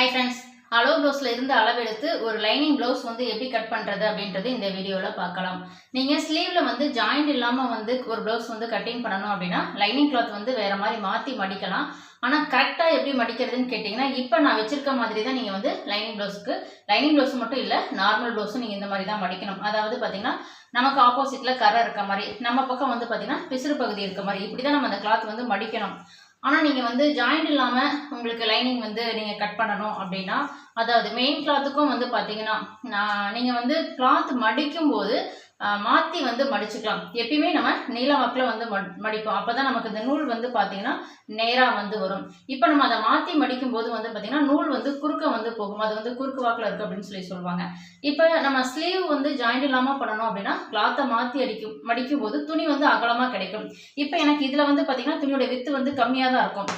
Hi friends அளவு ப்ளவுஸில் இருந்து அளவெடுத்து ஒரு லைனிங் ப்ளவுஸ் வந்து எப்படி கட் பண்ணுறது அப்படின்றது இந்த வீடியோவில் பார்க்கலாம். நீங்கள் ஸ்லீவில் வந்து ஜாயிண்ட் இல்லாமல் வந்து ஒரு ப்ளவுஸ் வந்து கட்டிங் பண்ணணும் அப்படின்னா லைனிங் கிளாத் வந்து வேறு மாதிரி மாற்றி மடிக்கலாம். ஆனால் கரெக்டாக எப்படி மடிக்கிறதுன்னு கேட்டிங்கன்னா இப்போ நான் வச்சிருக்க மாதிரி தான் நீங்கள் வந்து லைனிங் ப்ளவுஸ்க்கு லைனிங் ப்ளவுஸ் மட்டும் இல்லை நார்மல் ப்ளவுஸும் நீங்கள் இந்த மாதிரி தான் மடிக்கணும். அதாவது பார்த்தீங்கன்னா நமக்கு ஆப்போசிட்டில் கரை இருக்க மாதிரி நம்ம பக்கம் வந்து பார்த்தீங்கன்னா பிசுறு பகுதி இருக்க மாதிரி இப்படி தான் நம்ம அந்த கிளாத் வந்து மடிக்கணும். ஆனால் நீங்கள் வந்து ஜாயிண்ட் இல்லாமல் உங்களுக்கு லைனிங் வந்து நீங்கள் கட் பண்ணணும் அப்படின்னா அதாவது மெயின் கிளாத்துக்கும் வந்து பார்த்தீங்கன்னா நான் நீங்கள் வந்து கிளாத் மடிக்கும் போது மாற்றி வந்து மடிச்சுக்கலாம். எப்பயுமே நம்ம நீல வாக்கில் வந்து மட்- மடிப்போம். அப்போ தான் நமக்கு இந்த நூல் வந்து பார்த்தீங்கன்னா நேராக வந்து வரும். இப்போ நம்ம அதை மாற்றி மடிக்கும் போது வந்து பார்த்திங்கன்னா நூல் வந்து குறுக்க வந்து போகும். அது வந்து குறுக்கு வாக்கில் இருக்குது அப்படின்னு சொல்லி சொல்லுவாங்க. இப்போ நம்ம ஸ்லீவ் வந்து ஜாயிண்ட் இல்லாமல் பண்ணணும் அப்படின்னா கிளாத்தை மாற்றி அடிக்கும் மடிக்கும் போது துணி வந்து அகலமாக கிடைக்கும். இப்போ எனக்கு இதில் வந்து பார்த்தீங்கன்னா துணியோட வித்து வந்து கம்மியாக தான் இருக்கும்.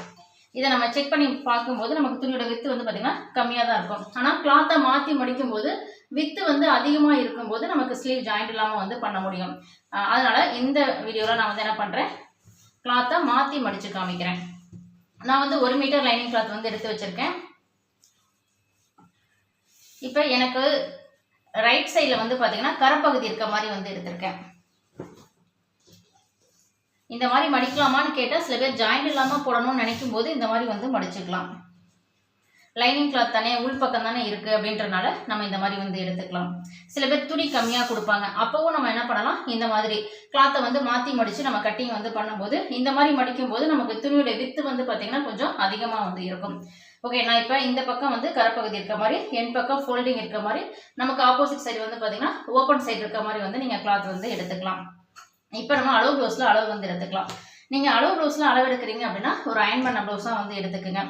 இதை நம்ம செக் பண்ணி பார்க்கும்போது நமக்கு துணியோட வித்து வந்து பார்த்திங்கன்னா கம்மியாக தான் இருக்கும். ஆனால் கிளாத்தை மாற்றி மடிக்கும் போது வித்து வந்து அதிகமாக இருக்கும்போது நமக்கு ஸ்லீவ் ஜாயிண்ட் இல்லாமல் வந்து பண்ண முடியும். அதனால் இந்த வீடியோவில் நான் வந்து என்ன பண்ணுறேன் கிளாத்தை மாற்றி மடித்து காமிக்கிறேன். நான் வந்து ஒரு மீட்டர் லைனிங் கிளாத் வந்து எடுத்து வச்சுருக்கேன். இப்போ எனக்கு ரைட் சைடில் வந்து பார்த்தீங்கன்னா கரப்பகுதி இருக்க மாதிரி வந்து எடுத்திருக்கேன். இந்த மாதிரி மடிக்கலாமான்னு கேட்டால் சில பேர் ஜாயிண்ட் இல்லாமல் போடணும்னு நினைக்கும் போது இந்த மாதிரி வந்து மடிச்சுக்கலாம். லைனிங் கிளாத் தானே உள் பக்கம் தானே இருக்குது அப்படின்றனால நம்ம இந்த மாதிரி வந்து எடுத்துக்கலாம். சில பேர் துணி கம்மியாக கொடுப்பாங்க. அப்போவும் நம்ம என்ன பண்ணலாம்? இந்த மாதிரி கிளாத்தை வந்து மாற்றி மடித்து நம்ம கட்டிங் வந்து பண்ணும்போது இந்த மாதிரி மடிக்கும் போது நமக்கு துணியுடைய வித்து வந்து பார்த்திங்கன்னா கொஞ்சம் அதிகமாக வந்து இருக்கும். ஓகே நான் இப்போ இந்த பக்கம் வந்து கரப்பகுதி இருக்க மாதிரி என் பக்கம் ஃபோல்டிங் இருக்க மாதிரி நமக்கு ஆப்போசிட் சைடு வந்து பார்த்திங்கன்னா ஓப்பன் சைடு இருக்க மாதிரி வந்து நீங்கள் கிளாத் வந்து எடுத்துக்கலாம். இப்போ நம்ம அளவு ப்ளவுஸில் அளவு வந்து எடுத்துக்கலாம். நீங்கள் அளவு ப்ளவுஸில் அளவு எடுக்கிறீங்க அப்படின்னா ஒரு அயன் பண்ண ப்ளவுஸாக வந்து எடுத்துக்கோங்க.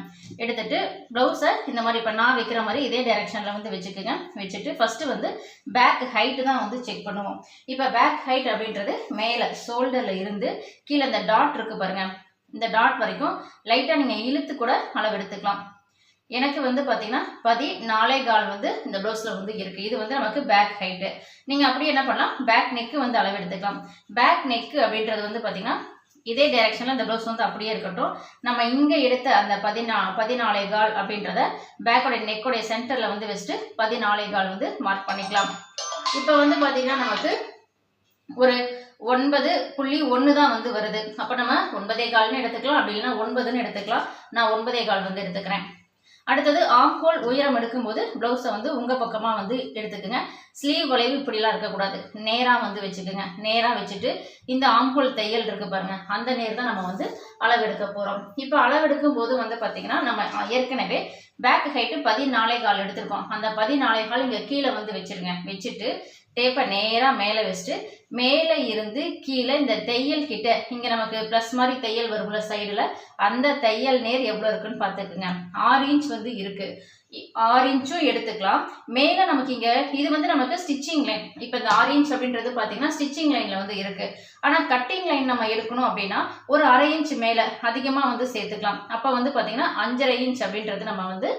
எடுத்துட்டு ப்ளவுஸை இந்த மாதிரி இப்போ நான் வைக்கிற மாதிரி இதே டைரெக்ஷனில் வந்து வச்சுக்கோங்க. வச்சுட்டு ஃபஸ்ட்டு வந்து பேக் ஹைட்டு தான் வந்து செக் பண்ணுவோம். இப்போ பேக் ஹைட் அப்படின்றது மேலே ஷோல்டரில் இருந்து கீழே இந்த டாட் இருக்குது பாருங்கள் இந்த டாட் வரைக்கும் லைட்டாக நீங்கள் இழுத்து கூட அளவு எடுத்துக்கலாம் எனக்கு வந்து பார்த்தீங்கன்னா பதி நாலே கால் வந்து இந்த ப்ளவுஸில் வந்து இருக்குது இது வந்து நமக்கு பேக் ஹைட்டு நீங்கள் அப்படியே என்ன பண்ணலாம்? பேக் நெக்கு வந்து அளவு எடுத்துக்கலாம் பேக் நெக்கு அப்படின்றது வந்து பார்த்தீங்கன்னா இதே டைரெக்ஷனில் இந்த ப்ளவுஸ் வந்து அப்படியே இருக்கட்டும். நம்ம இங்கே எடுத்த அந்த பதினா பதினாலே கால் அப்படின்றத பேக்கோடைய நெக்கோடைய சென்டரில் வந்து வச்சுட்டு பதினாலே கால் வந்து மார்க் பண்ணிக்கலாம். இப்போ வந்து பார்த்திங்கன்னா நமக்கு ஒரு ஒன்பது புள்ளி ஒன்று தான் வந்து வருது. அப்போ நம்ம ஒன்பதே கால்னு எடுத்துக்கலாம். அப்படி இல்லைன்னா ஒன்பதுன்னு எடுத்துக்கலாம். நான் ஒன்பதே கால் வந்து எடுத்துக்கிறேன். அடுத்தது ஆம் ஹோல் உயரம் எடுக்கும்போது ப்ளவுஸை வந்து உங்கள் பக்கமாக வந்து எடுத்துக்கோங்க. ஸ்லீவ் வளைவு இப்படிலாம் இருக்கக்கூடாது. நேராக வந்து வச்சுக்கோங்க. நேராக வச்சுட்டு இந்த ஆம்ஹோல் தையல் இருக்கு பாருங்கள் அந்த நேர் தான் நம்ம வந்து அளவெடுக்க போகிறோம் இப்போ அளவெடுக்கும் போது வந்து பார்த்தீங்கன்னா நம்ம ஏற்கனவே பேக் ஹைட்டு பதினாலே கால் எடுத்திருக்கோம். அந்த பதினாலே கால் இங்கே கீழே வந்து வச்சுருங்க. வச்சுட்டு டேப்பை நேராக மேலே வச்சுட்டு மேலே இருந்து கீழே இந்த தையல் கிட்ட இங்கே நமக்கு ப்ளஸ் மாதிரி தையல் வரும்ல சைடில் அந்த தையல் நேர் எவ்வளோ இருக்குன்னு பார்த்துக்குங்க. ஆறு இன்ச் வந்து இருக்குது ஆறு இன்ச்சும் எடுத்துக்கலாம். மேலே நமக்கு இங்கே இது வந்து நமக்கு ஸ்டிச்சிங் லைன் இப்போ இந்த ஆறு இன்ச் அப்படின்றது பார்த்தீங்கன்னா ஸ்டிச்சிங் லைனில் வந்து இருக்குது ஆனால் கட்டிங் லைன் நம்ம எடுக்கணும் அப்படின்னா ஒரு அரை இன்ச் மேலே அதிகமாக வந்து சேர்த்துக்கலாம். அப்போ வந்து பார்த்தீங்கன்னா அஞ்சரை இன்ச் அப்படின்றது நம்ம வந்து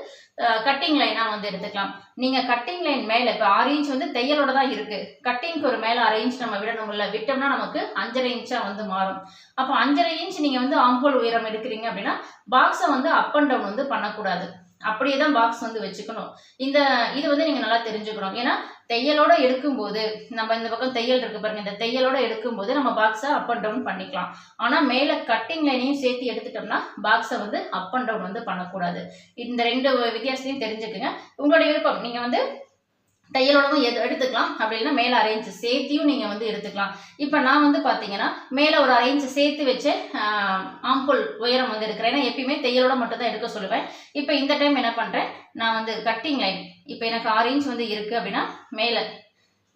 கட்டிங் லைனாக வந்து எடுத்துக்கலாம். நீங்கள் கட்டிங் லைன் மேலே இப்போ ஆறு இன்ச் வந்து தையலோட தான் இருக்குது கட்டிங்க்கு ஒரு மேலே அரை இன்ச் நம்ம விடணும்ல விட்டோம்னா நமக்கு அஞ்சரை இன்ச்சாக வந்து மாறும். அப்போ அஞ்சரை இன்ச் நீங்கள் வந்து ஆம்போல் உயரம் எடுக்கிறீங்க அப்படின்னா பாக்ஸை வந்து அப் அண்ட் டவுன் வந்து பண்ணக்கூடாது. அப்படியே தான் பாக்ஸ் வந்து வச்சுக்கணும். இந்த இது வந்து நீங்கள் நல்லா தெரிஞ்சுக்கணும். ஏன்னா தையலோட எடுக்கும்போது நம்ம இந்த பக்கம் தையல் இருக்கு பாருங்க இந்த தையலோட எடுக்கும்போது நம்ம பாக்ஸை அப் அண்ட் டவுன் பண்ணிக்கலாம். ஆனால் மேலே கட்டிங் லைனையும் சேர்த்து எடுத்துட்டோம்னா பாக்ஸை வந்து அப் அண்ட் டவுன் வந்து பண்ணக்கூடாது. இந்த ரெண்டு வித்தியாசத்தையும் தெரிஞ்சுக்குங்க. உங்களுடைய விருப்பம். நீங்கள் வந்து தையலோடவும் எது எடுத்துக்கலாம். அப்படி இல்லைன்னா மேலே அரேஞ்ச் சேர்த்தியும் நீங்கள் வந்து எடுத்துக்கலாம். இப்போ நான் வந்து பார்த்தீங்கன்னா மேலே ஒரு அரேஞ்ச் சேர்த்து வச்சு ஆம்புல் உயரம் வந்து எடுக்கிறேன். ஏன்னா எப்பயுமே தையலோட மட்டும் தான் எடுக்க சொல்லுவேன். இப்போ இந்த டைம் என்ன பண்ணுறேன் நான் வந்து கட்டிங் லைன் இப்போ எனக்கு ஆறு இன்ச் வந்து இருக்குது அப்படின்னா மேலே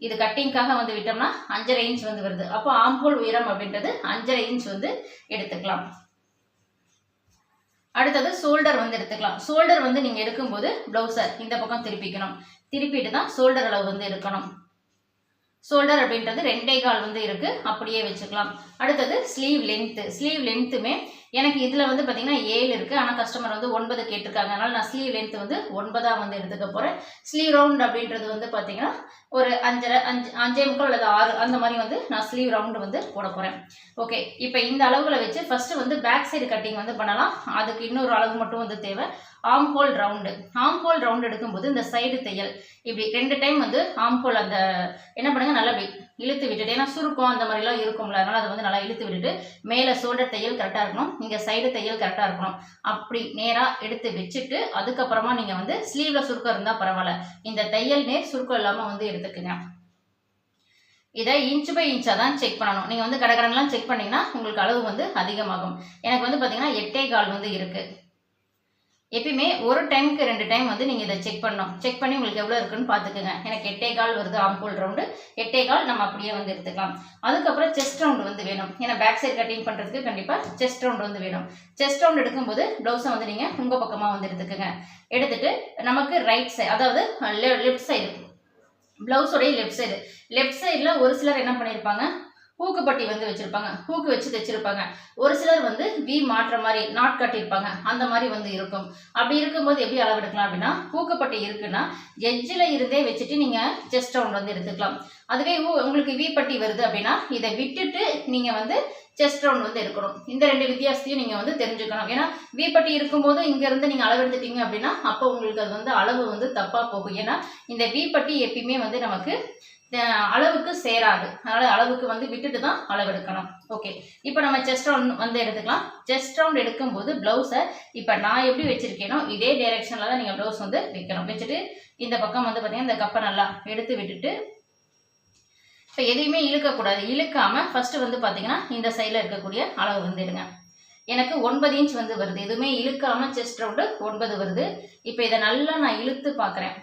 இது கட்டிங்க்காக வந்து விட்டோம்னா அஞ்சரை இன்ச் வந்து வருது. அப்போ ஆம்புல் உயரம் அப்படின்றது அஞ்சரை இன்ச் வந்து எடுத்துக்கலாம். அடுத்தது ஷோல்டர் வந்து எடுத்துக்கலாம். ஷோல்டர் வந்து நீங்கள் எடுக்கும்போது ப்ளவுஸை இந்த பக்கம் திருப்பிக்கணும். திருப்பிட்டு தான் ஷோல்டர் அளவு வந்து இருக்கணும். ஷோல்டர் அப்படின்றது ரெண்டே கால் வந்து இருக்கு. அப்படியே வச்சுக்கலாம். அடுத்தது ஸ்லீவ் லென்த்து ஸ்லீவ் லென்த்துமே எனக்கு இதில் வந்து பார்த்தீங்கன்னா ஏழு இருக்குது ஆனால் கஸ்டமர் வந்து ஒன்பது கேட்டிருக்காங்க. அதனால் நான் ஸ்லீவ் லென்த் வந்து ஒன்பதாக வந்து எடுத்துக்க போகிறேன் ஸ்லீவ் ரவுண்ட் அப்படின்றது வந்து பார்த்தீங்கன்னா ஒரு அஞ்சரை அஞ்சு அஞ்சே முக்கால் அல்லது ஆறு அந்த மாதிரி வந்து நான் ஸ்லீவ் ரவுண்டு வந்து போட போகிறேன் ஓகே இப்போ இந்த அளவுகளை வச்சு ஃபஸ்ட்டு வந்து பேக் சைடு கட்டிங் வந்து பண்ணலாம். அதுக்கு இன்னொரு அளவு மட்டும் வந்து தேவை. ஆம்ஹோல் ரவுண்டு ஆம் ரவுண்டு எடுக்கும்போது இந்த சைடு தையல். இப்படி ரெண்டு டைம் வந்து ஆம்ஹோல் அந்த என்ன பண்ணுங்கள் நல்லா இழுத்து விட்டுட்டு ஏன்னா சுருக்கம் அந்த மாதிரிலாம் இருக்கும்ல அதனால அதை வந்து நல்லா இழுத்து விட்டுட்டு மேலே ஷோல்டர் தையல் கரெக்டாக இருக்கணும் இங்கே சைடு தையல் கரெக்டாக இருக்கணும். அப்படி நேராக எடுத்து வச்சுட்டு அதுக்கப்புறமா நீங்கள் வந்து ஸ்லீவில் சுருக்கம் இருந்தால் பரவாயில்ல. இந்த தையல் நேர் சுருக்கம் இல்லாமல் வந்து எடுத்துக்குங்க. இதை இன்ச் பை இன்ச்சாக தான் செக் பண்ணணும். நீங்கள் வந்து கடகடன்லாம் செக் பண்ணிங்கன்னா உங்களுக்கு அளவு வந்து அதிகமாகும். எனக்கு வந்து பார்த்தீங்கன்னா எட்டே கால் வந்து இருக்குது எப்பயுமே ஒரு டைமுக்கு ரெண்டு டைம் வந்து நீங்கள் இதை செக் பண்ணோம் செக் பண்ணி உங்களுக்கு எவ்வளோ இருக்குன்னு பார்த்துக்குங்க. எனக்கு எட்டே கால் வருது ஆம்பூல் ரவுண்டு எட்டே கால் நம்ம அப்படியே வந்து எடுத்துக்கலாம். அதுக்கப்புறம் செஸ்ட் ரவுண்டு வந்து வேணும். ஏன்னா பேக் சைடு கட்டிங் பண்ணுறதுக்கு கண்டிப்பாக செஸ்ட் ரவுண்டு வந்து வேணும். செஸ்ட் ரவுண்ட் எடுக்கும்போது ப்ளவுஸை வந்து நீங்கள் உங்கள் பக்கமாக வந்து எடுத்துக்கோங்க. எடுத்துட்டு நமக்கு ரைட் சைடு அதாவது லெஃப்ட் சைடு ப்ளவுஸோடைய லெஃப்ட் சைடு லெஃப்ட் சைடில் ஒரு சிலர் என்ன பண்ணியிருப்பாங்க? ஹூக்குப்பட்டி வந்து வச்சுருப்பாங்க. ஹூக்கு வச்சு தைச்சிருப்பாங்க. ஒரு சிலர் வந்து வி மாட்டுற மாதிரி நாட் கட்டியிருப்பாங்க. அந்த மாதிரி வந்து இருக்கும். அப்படி இருக்கும்போது எப்படி அளவெடுக்கலாம் அப்படின்னா ஹூக்குப்பட்டி இருக்குன்னா எஜ்ஜில் இருந்தே வச்சுட்டு நீங்கள் செஸ்ட் ரவுண்ட் வந்து எடுத்துக்கலாம். அதுவே உங்களுக்கு வி பட்டி வருது அப்படின்னா இதை விட்டுட்டு நீங்கள் வந்து செஸ்ட் ரவுண்ட் வந்து எடுக்கணும். இந்த ரெண்டு வித்தியாசத்தையும் நீங்கள் வந்து தெரிஞ்சுக்கணும். ஏன்னா வி பட்டி இருக்கும்போது இங்கேருந்து நீங்கள் அளவெடுத்துட்டீங்க அப்படின்னா அப்போ உங்களுக்கு அது வந்து அளவு வந்து தப்பாக போகும். ஏன்னா இந்த வி பட்டி எப்பயுமே வந்து நமக்கு அளவுக்கு சேராது. அதனால் அளவுக்கு வந்து விட்டுட்டு தான் அளவெடுக்கணும் ஓகே இப்போ நம்ம செஸ்ட் ரவுண்ட் வந்து எடுத்துக்கலாம். செஸ்ட் ரவுண்ட் எடுக்கும்போது ப்ளவுஸை இப்போ நான் எப்படி வச்சுருக்கேனோ இதே டைரெக்ஷனில் தான் நீங்கள் ப்ளவுஸ் வந்து வைக்கணும். வச்சுட்டு இந்த பக்கம் வந்து பார்த்தீங்கன்னா இந்த கப்பை நல்லா எடுத்து விட்டுட்டு இப்போ எதையுமே இழுக்கக்கூடாது. இழுக்காமல் ஃபஸ்ட்டு வந்து பார்த்தீங்கன்னா இந்த சைடில் இருக்கக்கூடிய அளவு வந்து எடுங்க. எனக்கு ஒன்பது இன்ச் வந்து வருது. எதுவுமே இழுக்காமல் செஸ்ட் ரவுண்டு ஒன்பது வருது. இப்போ இதை நல்லா நான் இழுத்து பார்க்குறேன்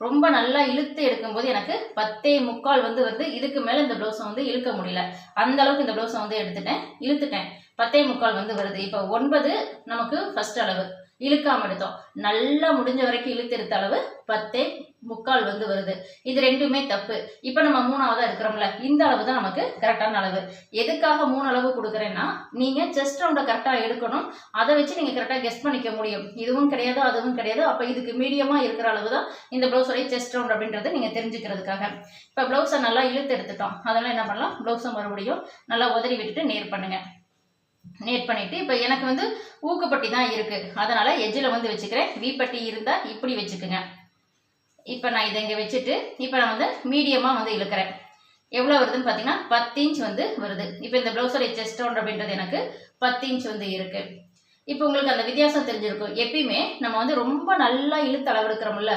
ரொம்ப நல்லா இழுத்து எடுக்கும்போது எனக்கு பத்தே முக்கால் வந்து வருது. இதுக்கு மேலே இந்த ப்ளவுஸை வந்து இழுக்க முடியல. அந்த அளவுக்கு இந்த ப்ளவுஸை வந்து எடுத்துட்டேன். இழுத்துட்டேன். பத்தே முக்கால் வந்து வருது. இப்போ ஒன்பது நமக்கு ஃபஸ்ட் அளவு. இழுக்காம எடுத்தோம். நல்லா முடிஞ்ச வரைக்கும் இழுத்து எடுத்த அளவு பத்தே முக்கால் வந்து வருது. இது ரெண்டுமே தப்பு. இப்போ நம்ம மூணாவதா இருக்கிறோம்ல இந்த அளவு தான் நமக்கு கரெக்டான அளவு. எதுக்காக மூணு அளவு கொடுக்குறேன்னா நீங்கள் செஸ்ட் ரவுண்டை கரெக்டாக எடுக்கணும். அதை வச்சு நீங்கள் கரெக்டாக கெஸ்ட் பண்ணிக்க முடியும். இதுவும் கிடையாது அதுவும் கிடையாது. அப்போ இதுக்கு மீடியமாக இருக்கிற அளவு தான் இந்த ப்ளவுஸோடைய செஸ்ட் ரவுண்ட் அப்படின்றத நீங்கள் தெரிஞ்சுக்கிறதுக்காக. இப்போ ப்ளவுஸை நல்லா இழுத்து எடுத்துட்டோம். அதெல்லாம் என்ன பண்ணலாம்? ப்ளவுஸை மறுபடியும் நல்லா உதறி விட்டுட்டு நேர் பண்ணுங்க. நேட் பண்ணிவிட்டு இப்போ எனக்கு வந்து ஊக்கப்பட்டி தான் இருக்குது அதனால் எஜ்ஜில் வந்து வச்சுக்கிறேன். வீப்பட்டி இருந்தால் இப்படி வச்சுக்குங்க. இப்போ நான் இதை இங்கே வச்சுட்டு இப்போ நான் வந்து மீடியமாக வந்து இழுக்கிறேன். எவ்வளோ வருதுன்னு பார்த்தீங்கன்னா பத்து இன்ச் வந்து வருது. இப்போ இந்த ப்ளவுஸோடைய செஸ்ட் ரவுண்ட் அப்படின்றது எனக்கு பத்து இன்ச் வந்து இருக்குது இப்போ உங்களுக்கு அந்த வித்தியாசம் தெரிஞ்சிருக்கும். எப்பயுமே நம்ம வந்து ரொம்ப நல்லா இழுத்து அளவெடுக்கிறோம்ல.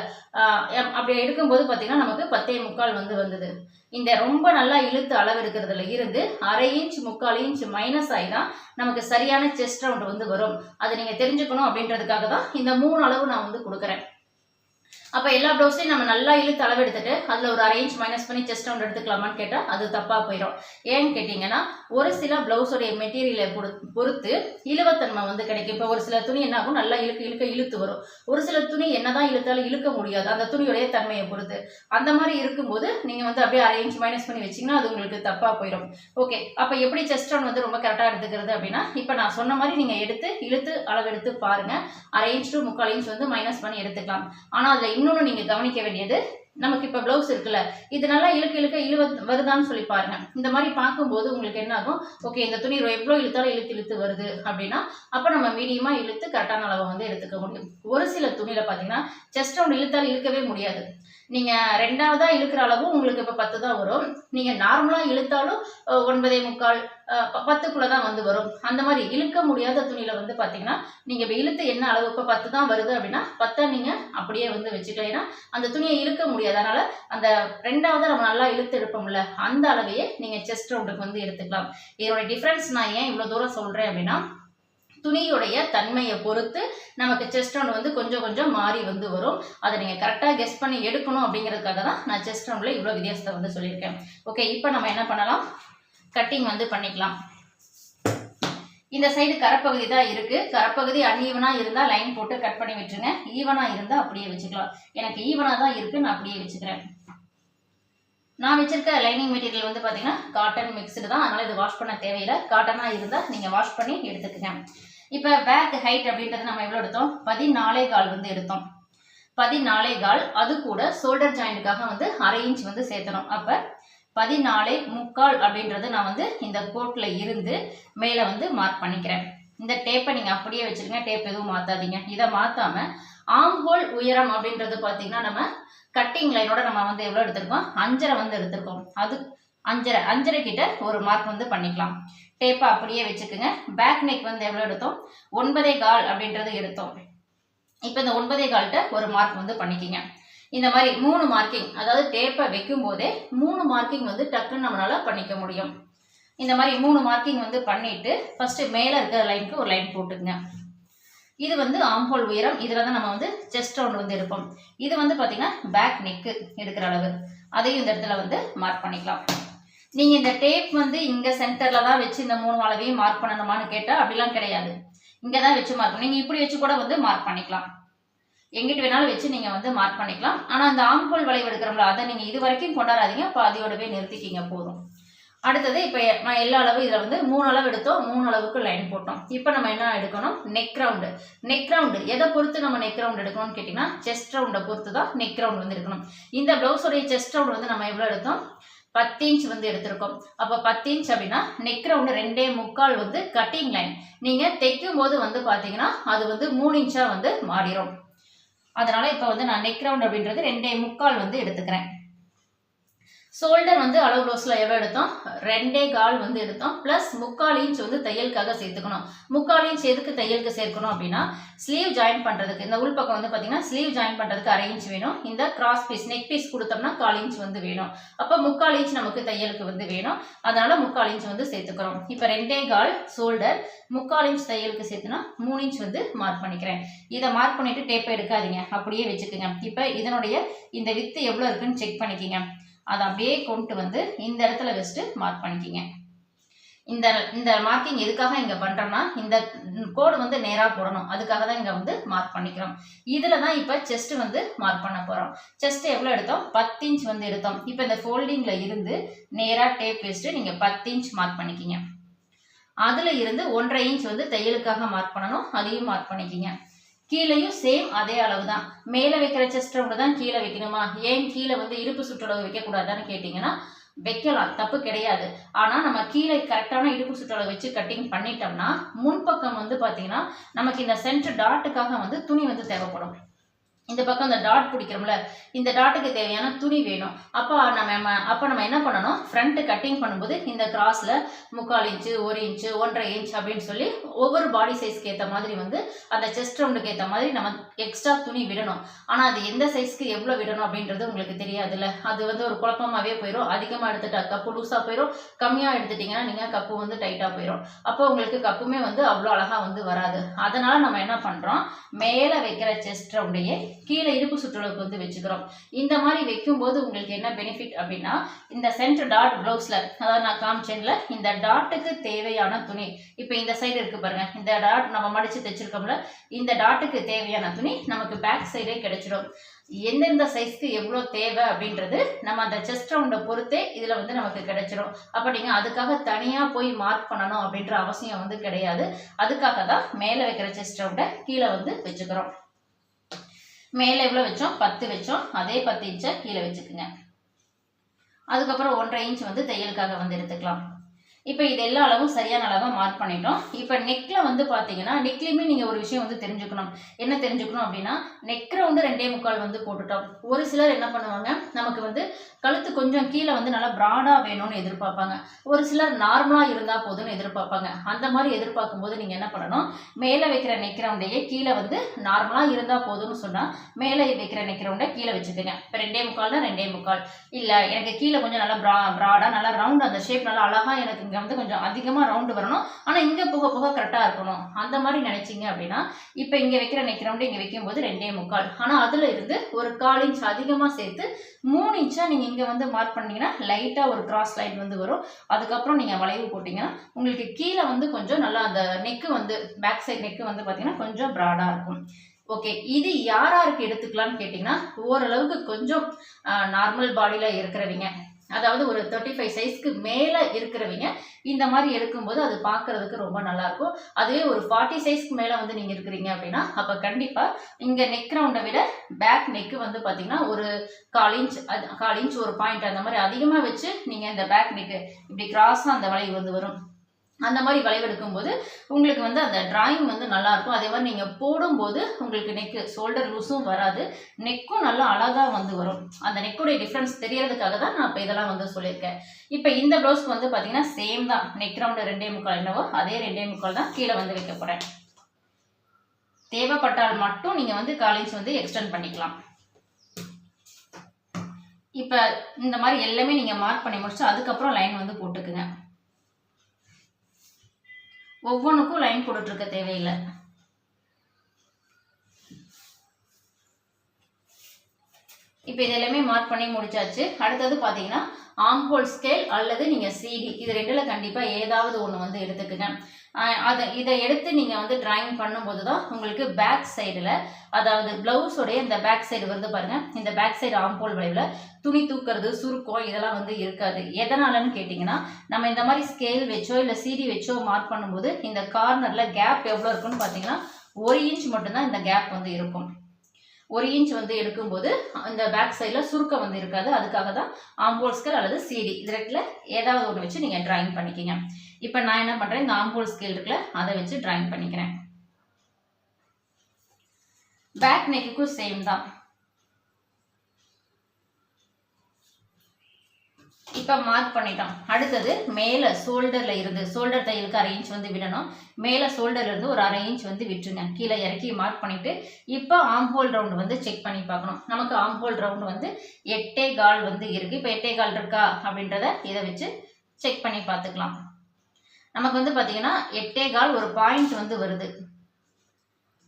எடுக்கிறோம்ல அப்படி எடுக்கும்போது பார்த்தீங்கன்னா நமக்கு பத்தே முக்கால் வந்து வந்தது. இந்த ரொம்ப நல்லா இழுத்து அளவு இருக்கிறதுல இருந்து அரை இன்ச் முக்கால் இன்ச் மைனஸ் ஆகி தான் நமக்கு சரியான செஸ்ட் ரவுண்ட் வந்து வரும். அதை நீங்கள் தெரிஞ்சுக்கணும் அப்படின்றதுக்காக தான் இந்த மூணு அளவு நான் வந்து கொடுக்குறேன். அப்போ எல்லா ப்ளவுஸையும் நம்ம நல்லா இழுத்து அளவெடுத்துட்டு அதில் ஒரு அரை இன்ச் மைனஸ் பண்ணி செஸ்ட் ரவுண்ட் எடுத்துக்கலாமான்னு கேட்டால் அது தப்பாக போயிடும் ஏன்னு கேட்டிங்கன்னா ஒரு சில ப்ளவுஸோடைய மெட்டீரியலை பொறுத்து இழுவத்தன்மை வந்து கிடைக்கும். இப்போ ஒரு சில துணி என்ன ஆகும் நல்லா இழுக்க இழுக்க இழுத்து வரும். ஒரு சில துணி என்னதான் இழுத்தாலும் இழுக்க முடியாது. அந்த துணியுடைய தன்மையை பொறுத்து. அந்த மாதிரி இருக்கும்போது நீங்கள் வந்து அப்படியே அரை இன்ச் மைனஸ் பண்ணி வச்சிங்கன்னா அது உங்களுக்கு தப்பாக போயிடும் ஓகே அப்போ எப்படி செஸ்ட் ரவுண்ட் வந்து ரொம்ப கரெக்டாக எடுத்துக்கிறது அப்படின்னா இப்போ நான் சொன்ன மாதிரி நீங்கள் எடுத்து இழுத்து அளவெடுத்து பாருங்கள் அரை இன்ச் டு முக்கால் இன்ச் வந்து மைனஸ் பண்ணி எடுத்துக்கலாம். ஆனால் அதில் இன்னொன்று நீங்கள் கவனிக்க வேண்டியது நமக்கு இப்போ ப்ளவுஸ் இருக்குல்ல இது நல்லா இழுக்க இழுக்க இழுவ வருதான்னு சொல்லி பாருங்க. இந்த மாதிரி பார்க்கும்போது உங்களுக்கு என்ன ஆகும்? ஓகே இந்த துணி எவ்வளோ இழுத்தாலும் இழுத்து இழுத்து வருது அப்படின்னா அப்போ நம்ம மீடியமாக இழுத்து கரெக்டான அளவை வந்து எடுத்துக்க முடியும். ஒரு சில துணியில் பார்த்தீங்கன்னா செஸ்ட் ரவுண்ட் இழுத்தாலும் இழுக்கவே முடியாது. நீங்கள் ரெண்டாவதா இழுக்கிற அளவும் உங்களுக்கு இப்போ பத்து தான் வரும். நீங்கள் நார்மலாக இழுத்தாலும் ஒன்பதே முக்கால் அஹ், ப- தான் வந்து வரும். அந்த மாதிரி இழுக்க முடியாத துணியில் வந்து பார்த்தீங்கன்னா நீங்கள் இப்போ இழுத்து என்ன அளவு இப்போ பத்து தான் வருது அப்படின்னா பத்தை நீங்கள் அப்படியே வந்து வச்சுக்கலாம். ஏன்னா அந்த துணியை இழுக்க முடியாது. அதனால் அந்த ரெண்டாவதா நம்ம நல்லா இழுத்து எடுப்போம்ல அந்த அளவையே நீங்கள் செஸ்ட் ரவுண்டுக்கு வந்து எடுத்துக்கலாம். இதோட டிஃப்ரென்ஸ் நான் ஏன் இவ்வளோ தூரம் சொல்கிறேன் அப்படின்னா துணியுடைய தன்மையை பொறுத்து நமக்கு செஸ்ட் ரவுண்ட் வந்து கொஞ்சம் கொஞ்சம் மாறி வந்து வரும். அதை நீங்கள் கரெக்டாக கெஸ் பண்ணி எடுக்கணும் அப்படிங்கிறதுக்காக தான் நான் செஸ்ட் ரவுண்டில் இவ்வளோ வித்தியாசத்தை வந்து சொல்லியிருக்கேன். ஓகே இப்போ நம்ம என்ன பண்ணலாம்? கட்டிங் வந்து பண்ணிக்கலாம். இந்த சைடு கரப்பகுதி தான் இருக்கு. கரப்பகுதி அன்ஈவனா இருந்தா லைன் போட்டு கட் பண்ணி விட்டுருங்க ஈவனா இருந்தா அப்படியே வச்சுக்கலாம். எனக்கு ஈவனா தான் இருக்கு நான் அப்படியே வச்சுக்கிறேன். நான் வச்சிருக்க லைனிங் மெட்டீரியல் வந்து பார்த்தீங்கன்னா காட்டன் மிக்ஸ்டு தான். அதனால் இது வாஷ் பண்ண தேவையில்லை. காட்டனாக இருந்தால் நீங்கள் வாஷ் பண்ணி எடுத்துக்கங்க. இப்போ பேக் ஹைட் அப்படின்றது நம்ம எவ்வளோ எடுத்தோம்? பதினாலே கால் வந்து எடுத்தோம். பதினாலே கால் அது கூட ஷோல்டர் ஜாயிண்ட்டுக்காக வந்து அரை இன்ச் வந்து சேர்த்தணும். அப்போ பதினாலே முக்கால் அப்படின்றது நான் வந்து இந்த கோட்டில் இருந்து மேலே வந்து மார்க் பண்ணிக்கிறேன். இந்த டேப்பை நீங்கள் அப்படியே வச்சுருங்க. டேப் எதுவும் மாற்றாதீங்க இதை மாற்றாமல் ஆம்ஹோல் உயரம் அப்படின்றது பார்த்தீங்கன்னா நம்ம கட்டிங் லைனோட நம்ம வந்து எவ்வளோ எடுத்திருக்கோம்? அஞ்சரை வந்து எடுத்திருக்கோம். அது அஞ்சரை அஞ்சரை கிட்ட ஒரு மார்க் வந்து பண்ணிக்கலாம். டேப்பை அப்படியே வச்சுக்கோங்க. பேக் நெக் வந்து எவ்வளோ எடுத்தோம்? ஒன்பதே கால் அப்படின்றது எடுத்தோம். இப்போ இந்த ஒன்பதே கால்கிட்ட ஒரு மார்க் வந்து பண்ணிக்கிங்க. இந்த மாதிரி மூணு மார்க்கிங் அதாவது டேப்பை வைக்கும் போதே மூணு மார்க்கிங் வந்து டக்குன்னு நம்மளால பண்ணிக்க முடியும். இந்த மாதிரி மூணு மார்க்கிங் வந்து பண்ணிட்டு ஃபர்ஸ்ட் மேலே இருக்கிற லைனுக்கு ஒரு லைன் போட்டுக்குங்க. இது வந்து ஆம்போல் உயரம். இதில் தான் நம்ம வந்து செஸ்ட் ரவுண்ட் வந்து எடுப்போம். இது வந்து பார்த்தீங்கன்னா பேக் நெக்கு எடுக்கிற அளவு. அதையும் இந்த இடத்துல வந்து மார்க் பண்ணிக்கலாம். நீங்கள் இந்த டேப் வந்து இங்கே சென்டரில் தான் வச்சு இந்த மூணு அளவையும் மார்க் பண்ணணுமான்னு கேட்டால் அப்படிலாம் கிடையாது. இங்கே தான் வச்சு மார்க் நீங்கள் இப்படி வச்சு கூட வந்து மார்க் பண்ணிக்கலாம். எங்கிட்டு வேணாலும் வச்சு நீங்கள் வந்து மார்க் பண்ணிக்கலாம். ஆனால் அந்த ஆம்போல் வளைவு எடுக்கிறோம்ல அதை நீங்கள் இது வரைக்கும் கொண்டாடாதீங்க. பாதியோடவே நிறுத்திக்கிங்க போதும். அடுத்தது இப்போ நான் எல்லா அளவு இதில் வந்து மூணு அளவு எடுத்தோம் மூணு அளவுக்கு லைன் போட்டோம். இப்போ நம்ம என்ன எடுக்கணும்? நெக் ரவுண்டு நெக் ரவுண்டு எதை பொறுத்து நம்ம நெக் ரவுண்ட் எடுக்கணும்னு கேட்டிங்கன்னா செஸ்ட் ரவுண்டை பொறுத்து தான் நெக் ரவுண்ட் வந்து எடுக்கணும். இந்த ப்ளவுஸோடைய செஸ்ட் ரவுண்ட் வந்து நம்ம எவ்வளோ எடுத்தோம்? பத்து இன்ச் வந்து எடுத்திருக்கோம். அப்போ பத்து இன்ச் அப்படின்னா நெக் ரவுண்டு ரெண்டே முக்கால் வந்து கட்டிங் லைன் நீங்கள் தைக்கும் போது வந்து பார்த்தீங்கன்னா அது வந்து மூணு இன்ச்சாக வந்து மாறிடும். அதனால் இப்போ வந்து நான் நெக் ரவுண்ட் அப்படின்றது ரெண்டே முக்கால் வந்து எடுத்துக்கிறேன். ஷோல்டர் வந்து அளவு ப்ளவுஸில் எவ்வளோ எடுத்தோம்? ரெண்டே கால் வந்து எடுத்தோம். ப்ளஸ் முக்கால் இன்ச் வந்து தையலுக்காக சேர்த்துக்கணும். முக்கால் இன்ச் எதுக்கு தையலுக்கு சேர்க்கணும் அப்படின்னா ஸ்லீவ் ஜாயின் பண்ணுறதுக்கு இந்த உள்பக்கம் வந்து பார்த்தீங்கன்னா ஸ்லீவ் ஜாயின் பண்ணுறதுக்கு அரை இன்ச் வேணும். இந்த கிராஸ் பீஸ் நெக் பீஸ் கொடுத்தோம்னா கால் இன்ச் வந்து வேணும். அப்போ முக்கால் இன்ச் நமக்கு தையலுக்கு வந்து வேணும். அதனால் முக்கால் இன்ச் வந்து சேர்த்துக்கிறோம். இப்போ ரெண்டே கால் ஷோல்டர் முக்கால் இன்ச் தையலுக்கு சேர்த்துனா மூணு இன்ச் வந்து மார்க் பண்ணிக்கிறேன். இதை மார்க் பண்ணிவிட்டு டேப்பை எடுக்காதீங்க. அப்படியே வச்சுக்கோங்க. இப்போ இதனுடைய இந்த வித்து எவ்வளோ இருக்குன்னு செக் பண்ணிக்கிங்க. அதை அப்படியே கொண்டு வந்து இந்த இடத்துல வச்சுட்டு மார்க் பண்ணிக்கிங்க. இந்த இந்த மார்க்கிங் எதுக்காக இங்கே பண்ணுறோம்னா இந்த கோடு வந்து நேராக போடணும். அதுக்காக தான் இங்கே வந்து மார்க் பண்ணிக்கிறோம். இதில் தான் இப்போ செஸ்ட் வந்து மார்க் பண்ண போகிறோம் செஸ்ட் எவ்வளோ எடுத்தோம்? பத்து இன்ச் வந்து எடுத்தோம். இப்போ இந்த ஃபோல்டிங்கில் இருந்து நேராக டேப் வச்சுட்டு நீங்கள் பத்து இன்ச் மார்க் பண்ணிக்கிங்க. அதில் இருந்து ஒன்றரை இன்ச் வந்து தையலுக்காக மார்க் பண்ணணும். அதையும் மார்க் பண்ணிக்கிங்க. கீழேயும் சேம் அதே அளவு தான் மேலே வைக்கிற செஸ்ட் ரவுண்டு தான் கீழே வைக்கணுமா? ஏன் கீழே வந்து இருப்பு சுற்றளவு வைக்கக்கூடாதான்னு கேட்டிங்கன்னா வைக்கலாம். தப்பு கிடையாது. ஆனால் நம்ம கீழே கரெக்டான இடுப்பு சுற்றளவு வச்சு கட்டிங் பண்ணிட்டோம்னா முன்பக்கம் வந்து பார்த்திங்கன்னா நமக்கு இந்த சென்டர் டாட்டுக்காக வந்து துணி வந்து தேவைப்படும். இந்த பக்கம் இந்த டாட் பிடிக்கிறோம்ல இந்த டாட்டுக்கு தேவையான துணி வேணும். அப்போ நம்ம அப்போ நம்ம என்ன பண்ணணும்? ஃப்ரண்ட் கட்டிங் பண்ணும்போது இந்த கிராஸில் முக்கால் இன்ச்சு ஒரு இன்ச்சு ஒன்றரை இன்ச் அப்படின்னு சொல்லி ஒவ்வொரு பாடி சைஸ்க்கு ஏற்ற மாதிரி வந்து அந்த செஸ்ட் ரவுண்டுக்கு ஏற்ற மாதிரி நம்ம எக்ஸ்ட்ரா துணி விடணும். ஆனால் அது எந்த சைஸ்க்கு எவ்வளோ விடணும் அப்படின்றது உங்களுக்கு தெரியாதுல்ல. அது வந்து ஒரு குழப்பமாகவே போயிடும் அதிகமாக எடுத்துட்டா கப்பு லூஸாக போயிடும் கம்மியாக எடுத்துட்டிங்கன்னா நீங்கள் கப்பு வந்து டைட்டாக போயிடும் அப்போ உங்களுக்கு கப்புமே வந்து அவ்வளோ அழகாக வந்து வராது. அதனால் நம்ம என்ன பண்ணுறோம் மேலே வைக்கிற செஸ்ட் ரவுண்டையே கீழே இடுப்பு சுற்றளவுக்கு வந்து வச்சுக்கிறோம். இந்த மாதிரி வைக்கும்போது உங்களுக்கு என்ன பெனிஃபிட் அப்படின்னா இந்த சென்டர் டாட் ப்ளவுஸில் அதாவது நான் காமிச்சேன்ல இந்த டாட்டுக்கு தேவையான துணி. இப்போ இந்த சைடு இருக்கு பாருங்க. இந்த டாட் நம்ம மடித்து தைச்சிருக்கோம்ல இந்த டாட்டுக்கு தேவையான துணி நமக்கு பேக் சைடே கிடைச்சிடும். எந்தெந்த சைஸ்க்கு எவ்வளோ தேவை அப்படின்றது நம்ம அந்த செஸ்ட் ரவுண்டை பொறுத்தே இதில் வந்து நமக்கு கிடைச்சிரும். அப்போ நீங்கள் அதுக்காக தனியாக போய் மார்க் பண்ணணும் அப்படின்ற அவசியம் வந்து கிடையாது. அதுக்காக தான் மேலே வைக்கிற செஸ்ட் ரவுண்டை கீழே வந்து வச்சுக்கிறோம். மேலே எவ்வளோ வச்சோம்? பத்து வச்சோம். அதே பத்து இன்ச்சை கீழே வச்சுக்குங்க. அதுக்கப்புறம் ஒன்றரை இன்ச் வந்து தையலுக்காக வந்து எடுத்துக்கலாம். இப்போ இது எல்லா அளவும் சரியான அளவாக மார்க் பண்ணிட்டோம். இப்போ நெக்கில் வந்து பார்த்தீங்கன்னா நெக்லேயுமே நீங்கள் ஒரு விஷயம் வந்து தெரிஞ்சுக்கணும். என்ன தெரிஞ்சுக்கணும் அப்படின்னா நெக்கில் வந்து ரெண்டே முக்கால் வந்து போட்டுட்டோம். ஒரு சிலர் என்ன பண்ணுவாங்க நமக்கு வந்து கழுத்து கொஞ்சம் கீழே வந்து நல்லா ப்ராடாக வேணும்னு எதிர்பார்ப்பாங்க. ஒரு சிலர் நார்மலாக இருந்தால் போதும்னு எதிர்பார்ப்பாங்க. அந்த மாதிரி எதிர்பார்க்கும் போது நீங்கள் என்ன பண்ணணும் மேலே வைக்கிற நெக் ரவுண்டையே கீழே வந்து நார்மலாக இருந்தால் போதும்னு சொன்னால் மேலே வைக்கிற நெக் கீழே வச்சுக்கோங்க. இப்போ ரெண்டே முக்கால்னா ரெண்டே முக்கால். இல்லை எனக்கு கீழே கொஞ்சம் நல்லா ப்ரா ப்ராடாக நல்லா ரவுண்ட் அந்த ஷேப் நல்லா அழகாக எனக்கு இங்கே வந்து கொஞ்சம் அதிகமாக ரவுண்டு வரணும். ஆனால் இங்கே போக போக கரெக்டாக இருக்கணும். அந்த மாதிரி நினச்சிங்க அப்படின்னா இப்போ இங்கே வைக்கிற நெக் ரவுண்டு இங்கே வைக்கும்போது ரெண்டே முக்கால். ஆனால் அதில் இருந்து ஒரு கால் இன்ச் அதிகமாக சேர்த்து மூணு இன்ச்சாக நீங்கள் இங்கே வந்து மார்க் பண்ணிங்கன்னா லைட்டாக ஒரு கிராஸ் லைன் வந்து வரும். அதுக்கப்புறம் நீங்கள் வளைவு போட்டிங்கன்னா உங்களுக்கு கீழே வந்து கொஞ்சம் நல்லா அந்த நெக்கு வந்து பேக் சைட் நெக்கு வந்து பார்த்தீங்கன்னா கொஞ்சம் ப்ராடாக இருக்கும். ஓகே இது யார் யாருக்கு எடுத்துக்கலாம்னு கேட்டிங்கன்னா ஓரளவுக்கு கொஞ்சம் நார்மல் பாடியில் இருக்கிறவங்க. அதாவது ஒரு தேர்ட்டி ஃபைவ் சைஸ்க்கு மேலே இருக்கிறவங்க இந்த மாதிரி எடுக்கும்போது அது பார்க்கறதுக்கு ரொம்ப நல்லாயிருக்கும். அதுவே ஒரு ஃபார்ட்டி சைஸ்க்கு மேலே வந்து நீங்கள் இருக்கிறீங்க அப்படின்னா அப்போ கண்டிப்பாக இங்கே நெக் ரவுண்டை விட பேக் நெக்கு வந்து பார்த்தீங்கன்னா ஒரு கால் இன்ச் கால் இன்ச் ஒரு பாயிண்ட் அந்த மாதிரி அதிகமாக வச்சு நீங்கள் இந்த பேக் நெக்கு இப்படி கிராஸாக அந்த வளைவு வந்து வரும். அந்த மாதிரி வளைவெடுக்கும் போது உங்களுக்கு வந்து அந்த டிராயிங் வந்து நல்லாயிருக்கும். அதே மாதிரி நீங்கள் போடும்போது உங்களுக்கு நெக்கு ஷோல்டர் லூஸும் வராது. நெக்கும் நல்லா அழகாக வந்து வரும். அந்த நெக்குடைய டிஃப்ரென்ஸ் தெரியறதுக்காக தான் நான் இப்போ இதெல்லாம் வந்து சொல்லியிருக்கேன். இப்போ இந்த ப்ளவுஸ்க்கு வந்து பார்த்தீங்கன்னா சேம் தான். நெக் ரவுண்டு ரெண்டே முக்கால் என்னவோ அதே ரெண்டே முக்கால் தான் கீழே வந்து வைக்க போகிறேன் தேவைப்பட்டால் மட்டும் நீங்கள் வந்து காலேஜ் வந்து எக்ஸ்டெண்ட் பண்ணிக்கலாம். இப்போ இந்த மாதிரி எல்லாமே நீங்கள் மார்க் பண்ணி முடிச்சு அதுக்கப்புறம் லைன் வந்து போட்டுக்குங்க. ஒவ்வொன்றுக்கும் லைன் போட்டுட்ருக்க தேவையில்லை. இப்போ இது எல்லாமே மார்க் பண்ணி முடிச்சாச்சு. அடுத்தது பார்த்தீங்கன்னா ஆம்போல் ஸ்கேல் அல்லது நீங்கள் சிடி இது ரெண்டில் கண்டிப்பாக ஏதாவது ஒன்று வந்து எடுத்துக்கங்க. அதை இதை எடுத்து நீங்கள் வந்து ட்ராயிங் பண்ணும்போது தான் உங்களுக்கு பேக் சைடில் அதாவது ப்ளவுஸோடைய இந்த பேக் சைடு வந்து பாருங்கள் இந்த பேக் சைடு ஆம்போல் வளைவில் துணி தூக்குறது சுருக்கம் இதெல்லாம் வந்து இருக்காது. எதனாலன்னு கேட்டிங்கன்னா நம்ம இந்த மாதிரி ஸ்கேல் வச்சோ இல்லை சீடி வச்சோ மார்க் பண்ணும்போது இந்த கார்னரில் கேப் எவ்வளோ இருக்குன்னு பார்த்தீங்கன்னா ஒரு இன்ச் மட்டும்தான் இந்த கேப் வந்து இருக்கும். ஒரு இன்ச் வந்து எடுக்கும்போது இந்த பேக் சைடில் சுருக்கம் வந்து இருக்காது. அதுக்காக தான் ஆம்போல் ஸ்கேல் அல்லது சீடி இது ரெட்டில் ஏதாவது ஒன்று வச்சு நீங்கள் ட்ராயிங் பண்ணிக்கிங்க. இப்போ நான் என்ன பண்ணுறேன் இந்த ஆம்போல் ஸ்கேல் இருக்குல்ல அதை வச்சு டிராயிங் பண்ணிக்கிறேன். பேக் நெக்குக்கும் சேம் தான். இப்போ மார்க் பண்ணிட்டோம். அடுத்தது மேலே ஷோல்டரில் இருந்து ஷோல்டர் தையலுக்கு அரை இன்ச் வந்து விடணும். மேலே ஷோல்டர்ல இருந்து ஒரு அரை இன்ச் வந்து விட்டுருங்க. கீழே இறக்கி மார்க் பண்ணிட்டு இப்போ ஆம்ஹோல் ரவுண்டு வந்து செக் பண்ணி பார்க்கணும். நமக்கு ஆம்ஹோல் ரவுண்டு வந்து எட்டே கால் வந்து இருக்கு. இப்போ எட்டே கால் இருக்கா அப்படின்றத இதை வச்சு செக் பண்ணி பார்த்துக்கலாம். நமக்கு வந்து பார்த்தீங்கன்னா எட்டே கால் ஒரு பாயிண்ட் வந்து வருது.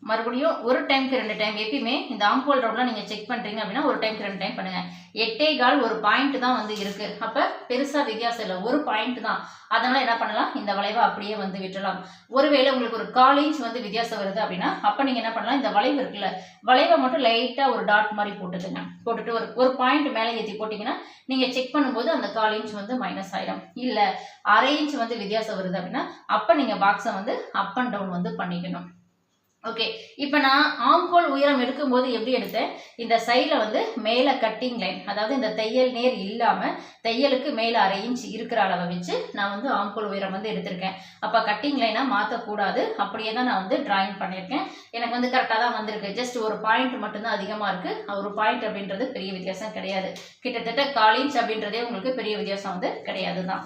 மறுபடியும் ஒரு டைம்க்கு ரெண்டு டைம் எப்பயுமே இந்த ஆம்போல் ரவுண்டில் நீங்கள் செக் பண்ணுறீங்க அப்படின்னா ஒரு டைம்க்கு ரெண்டு டைம் பண்ணுங்கள் எட்டே கால் ஒரு பாயிண்ட் தான் வந்து இருக்குது அப்போ பெருசாக வித்தியாசம் இல்லை. ஒரு பாயிண்ட் தான். அதனால் என்ன பண்ணலாம்? இந்த வளைவை அப்படியே வந்து விட்டுறலாம். ஒருவேளை உங்களுக்கு ஒரு கால் இன்ச் வந்து வித்தியாசம் வருது அப்படின்னா அப்போ நீங்கள் என்ன பண்ணலாம்? இந்த வளைவு இருக்குல்ல வளைவை மட்டும் லைட்டாக ஒரு டாட் மாதிரி போட்டுக்கங்க. போட்டுட்டு ஒரு ஒரு பாயிண்ட் மேலே ஏற்றி போட்டிங்கன்னா நீங்கள் செக் பண்ணும்போது அந்த கால் இன்ச் வந்து மைனஸ் ஆகிடும் இல்லை அரை இன்ச் வந்து வித்தியாசம் வருது அப்படின்னா அப்போ நீங்கள் பாக்ஸை வந்து அப் அண்ட் டவுன் வந்து பண்ணிக்கணும். ஓகே இப்போ நான் ஆம்கோல் உயரம் எடுக்கும்போது எப்படி எடுத்தேன்? இந்த சைடில் வந்து மேலே கட்டிங் லைன் அதாவது இந்த தையல் நேர் இல்லாமல் தையலுக்கு மேலே அரை இன்ச் இருக்கிற அளவை வச்சு நான் வந்து ஆம்கோல் உயரம் வந்து எடுத்திருக்கேன். அப்போ கட்டிங் லைனாக மாற்றக்கூடாது அப்படியே தான் நான் வந்து டிராயிங் பண்ணியிருக்கேன். எனக்கு வந்து கரெக்டாக தான் வந்திருக்கு. ஜஸ்ட் ஒரு பாயிண்ட் மட்டும்தான் அதிகமாக இருக்குது ஒரு பாயிண்ட் அப்படின்றது பெரிய வித்தியாசம் கிடையாது. கிட்டத்தட்ட கால் இன்ச் அப்படின்றதே உங்களுக்கு பெரிய வித்தியாசம் வந்து கிடையாது தான்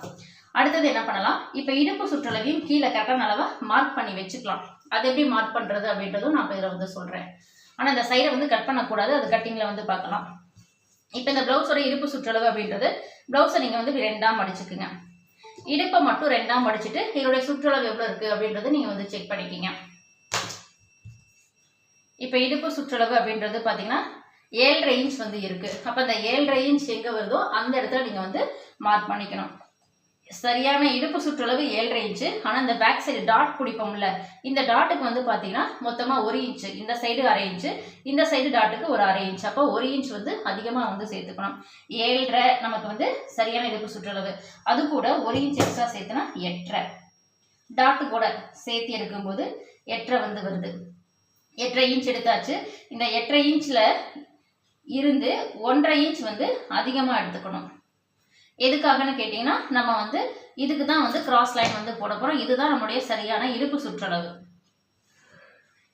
அடுத்தது என்ன பண்ணலாம்? இப்போ இடுப்பு சுற்றளவையும் கீழே கரெக்டான அளவை மார்க் பண்ணி வச்சுக்கலாம். அது எப்படி மார்க் பண்ணுறது அப்படின்றதும் நான் இப்போ இதில் வந்து சொல்கிறேன் ஆனால் இந்த சைடை வந்து கட் பண்ணக்கூடாது. அது கட்டிங்கில் வந்து பார்க்கலாம். இப்போ இந்த ப்ளவுஸோட இருப்பு சுற்றளவு அப்படின்றது ப்ளவுஸை நீங்கள் வந்து ரெண்டாம் அடிச்சுக்குங்க இடுப்பை மட்டும் ரெண்டாம் அடிச்சுட்டு இதோடைய சுற்றளவு எவ்வளோ இருக்குது அப்படின்றத நீங்கள் வந்து செக் பண்ணிக்கிங்க. இப்போ இடுப்பு சுற்றளவு அப்படின்றது பார்த்தீங்கன்னா ஏழரை இன்ச் வந்து இருக்குது அப்போ அந்த ஏழரை இன்ச் எங்கே வருதோ அந்த இடத்துல நீங்கள் வந்து மார்க் பண்ணிக்கணும். சரியான இடுப்பு சுற்றளவு ஏழரை இன்ச்சு. ஆனால் இந்த பேக் சைடு டாட் பிடிப்போம்ல இந்த டாட்டுக்கு வந்து பார்த்தீங்கன்னா மொத்தமாக ஒரு இன்ச்சு. இந்த சைடு அரை இன்ச்சு. இந்த சைடு டாட்டுக்கு ஒரு அரை இன்ச் அப்போ ஒரு இன்ச் வந்து அதிகமாக வந்து சேர்த்துக்கணும். ஏழரை நமக்கு வந்து சரியான இடுப்பு சுற்றளவு. அது கூட ஒரு இன்ச் எக்ஸ்ட்ரா சேர்த்துனா எட்டரை. டாட்டு கூட சேர்த்து எடுக்கும்போது எட்டரை வந்து வருது. எட்டரை இன்ச் எடுத்தாச்சு. இந்த எட்டரை இன்ச்சில் இருந்து ஒன்றரை இன்ச் வந்து அதிகமாக எடுத்துக்கணும். எதுக்காகன்னு கேட்டிங்கன்னா நம்ம வந்து இதுக்கு தான் வந்து கிராஸ் லைன் வந்து போட போகிறோம் இதுதான் நம்முடைய சரியான இருப்பு சுற்றளவு.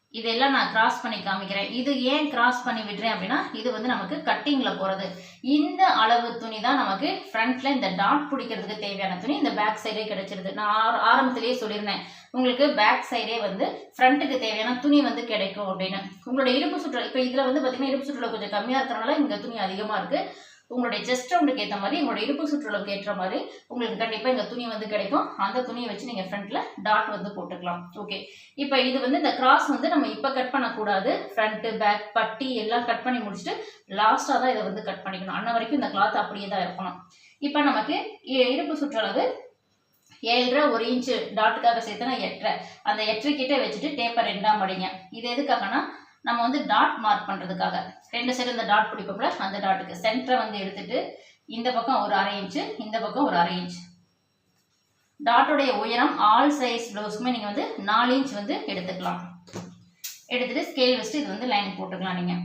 இதெல்லாம் நான் கிராஸ் பண்ணி காமிக்கிறேன். இது ஏன் கிராஸ் பண்ணி விடுறேன் அப்படின்னா இது வந்து நமக்கு கட்டிங்கில் போகிறது இந்த அளவு துணி தான் நமக்கு ஃப்ரண்ட்ல இந்த டாட் பிடிக்கிறதுக்கு தேவையான துணி. இந்த பேக் சைடே கிடைச்சிருது. நான் ஆர- ஆரம்பத்திலேயே சொல்லியிருந்தேன். உங்களுக்கு பேக் சைடே வந்து ஃப்ரண்ட்டுக்கு தேவையான துணி வந்து கிடைக்கும் அப்படின்னு. உங்களோட இருப்பு சுற்றுலா இப்போ இதில் வந்து பார்த்தீங்கன்னா இருப்பு சுற்றுலா கொஞ்சம் கம்மியாக இருக்கிறனால இங்கே துணி அதிகமாக இருக்குது உங்களுடைய செஸ்ட் ரவுண்டுக்கு ஏற்ற மாதிரி உங்களுடைய இருப்பு சுற்றுலாவுக்கு ஏற்ற மாதிரி உங்களுக்கு கண்டிப்பாக இந்த துணி வந்து கிடைக்கும். அந்த துணியை வச்சு நீங்கள் ஃப்ரண்ட்டில் டாட் வந்து போட்டுக்கலாம். ஓகே இப்போ இது வந்து இந்த கிராஸ் வந்து நம்ம இப்போ கட் பண்ணக்கூடாது. ஃப்ரண்ட்டு பேக் பட்டி எல்லாம் கட் பண்ணி முடிச்சுட்டு லாஸ்ட்டாக தான் இதை வந்து கட் பண்ணிக்கணும். அன்ன வரைக்கும் இந்த கிளாத் அப்படியே தான் இருக்கணும். இப்போ நமக்கு இ- சுற்றளவு ஏழரை ஒரு இன்ச்சு டாட்டுக்காக சேர்த்துனா எட்டரை. அந்த எட்டரை கிட்டே வச்சுட்டு டேப்பர் ரெண்டாம் படிங்க இது எதுக்காகனா நம்ம வந்து டாட் மார்க் பண்ணுறதுக்காக ரெண்டு சைடு இந்த டாட் பிடிப்போம்ல அந்த டாட்டுக்கு சென்டரை வந்து எடுத்துட்டு இந்த பக்கம் ஒரு அரை இன்ச்சு இந்த பக்கம் ஒரு அரை இன்ச் டாட்டோடைய உயரம் ஆல் சைஸ் ப்ளவுஸ்க்குமே நீங்கள் வந்து நாலு இன்ச் வந்து எடுத்துக்கலாம். எடுத்துட்டு ஸ்கேல் வச்சுட்டு இது வந்து லைன் போட்டுக்கலாம் நீங்கள்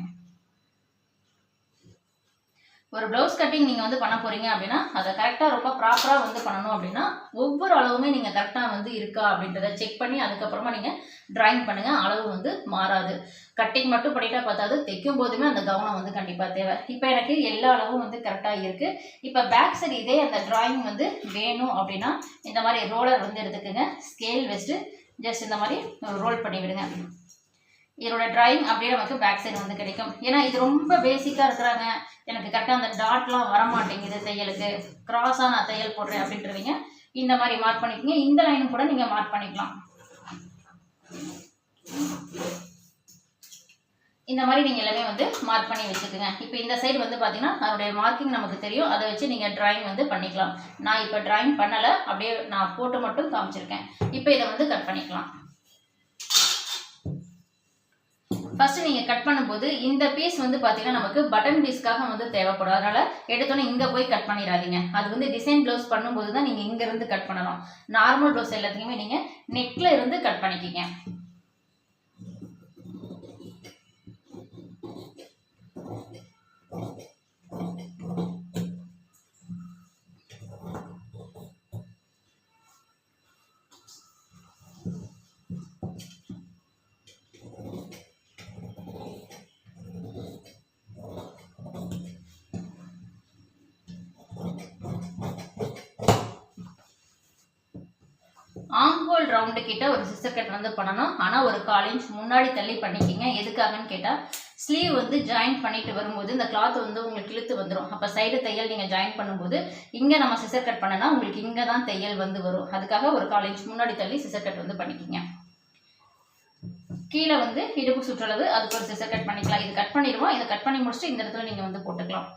ஒரு ப்ளவுஸ் கட்டிங் நீங்கள் வந்து பண்ண போகிறீங்க அப்படின்னா அதை கரெக்டாக ரொம்ப ப்ராப்பராக வந்து பண்ணணும் அப்படின்னா ஒவ்வொரு அளவுமே நீங்கள் கரெக்டாக வந்து இருக்கா அப்படின்றத செக் பண்ணி அதுக்கப்புறமா நீங்கள் ட்ராயிங் பண்ணுங்கள் அளவு வந்து மாறாது. கட்டிங் மட்டும் பண்ணிட்டா பார்த்தாது தைக்கும் போதுமே அந்த கவனம் வந்து கண்டிப்பாக தேவை. இப்போ எனக்கு எல்லா அளவும் வந்து கரெக்டாக இருக்குது இப்போ பேக் சைடு இதே அந்த ட்ராயிங் வந்து வேணும் அப்படின்னா இந்த மாதிரி ரோலர் வந்து எடுத்துக்கோங்க. ஸ்கேல் வச்சுட்டு ஜஸ்ட் இந்த மாதிரி ரோல் பண்ணி விடுங்க. இதோட டிராயிங் அப்படியே நமக்கு பேக் சைடு வந்து கிடைக்கும். ஏன்னா இது ரொம்ப பேசிக்காக இருக்கிறாங்க. எனக்கு கரெக்டாக அந்த டாட்லாம் வர மாட்டேங்குது தையலுக்கு. கிராஸாக நான் தையல் போடுறேன் அப்படின்றவங்க இந்த மாதிரி மார்க் பண்ணிக்கோங்க. இந்த லைனும் கூட நீங்கள் மார்க் பண்ணிக்கலாம். இந்த மாதிரி நீங்கள் எல்லாமே வந்து மார்க் பண்ணி வச்சுக்கோங்க. இப்போ இந்த சைடு வந்து பார்த்தீங்கன்னா அதோடைய மார்க்கிங் நமக்கு தெரியும். அதை வச்சு நீங்கள் டிராயிங் வந்து பண்ணிக்கலாம். நான் இப்போ டிராயிங் பண்ணலை. அப்படியே நான் போட்டு மட்டும் காமிச்சிருக்கேன். இப்போ இதை வந்து கட் பண்ணிக்கலாம். ஃபர்ஸ்ட் நீங்கள் கட் பண்ணும்போது இந்த பீஸ் வந்து பார்த்தீங்கன்னா நமக்கு பட்டன் பீஸ்க்காக வந்து தேவைப்படும். அதனால எடுத்தோன்னே இங்கே போய் கட் பண்ணிடாதீங்க. அது வந்து டிசைன் ப்ளவுஸ் பண்ணும்போது தான் நீங்கள் இங்கேருந்து கட் பண்ணணும் நார்மல் ப்ளவுஸ் எல்லாத்தையுமே நீங்கள் நெக்கில் இருந்து கட் பண்ணிக்கிங்க. ஆம்ஹோல் ரவுண்டு கிட்ட ஒரு சிஸ்டர் கட் வந்து பண்ணணும். ஆனால் ஒரு கால் இன்ச் முன்னாடி தள்ளி பண்ணிக்கிங்க. எதுக்காகன்னு கேட்டால் ஸ்லீவ் வந்து ஜாயின் பண்ணிட்டு வரும்போது இந்த கிளாத் வந்து உங்களுக்கு இழுத்து வந்துடும் அப்போ சைடு தையல் நீங்கள் ஜாயின் பண்ணும்போது இங்கே நம்ம சிசர் கட் பண்ணனா உங்களுக்கு இங்கே தான் தையல் வந்து வரும். அதுக்காக ஒரு கால் இன்ச் முன்னாடி தள்ளி சிசர் கட் வந்து பண்ணிக்கிங்க. கீழே வந்து இடுப்பு சுற்றளவு அதுக்கு ஒரு சிசர் கட் பண்ணிக்கலாம். இது கட் பண்ணிடுவோம். இதை கட் பண்ணி முடிச்சுட்டு இந்த இடத்துல நீங்கள் வந்து போட்டுக்கலாம்.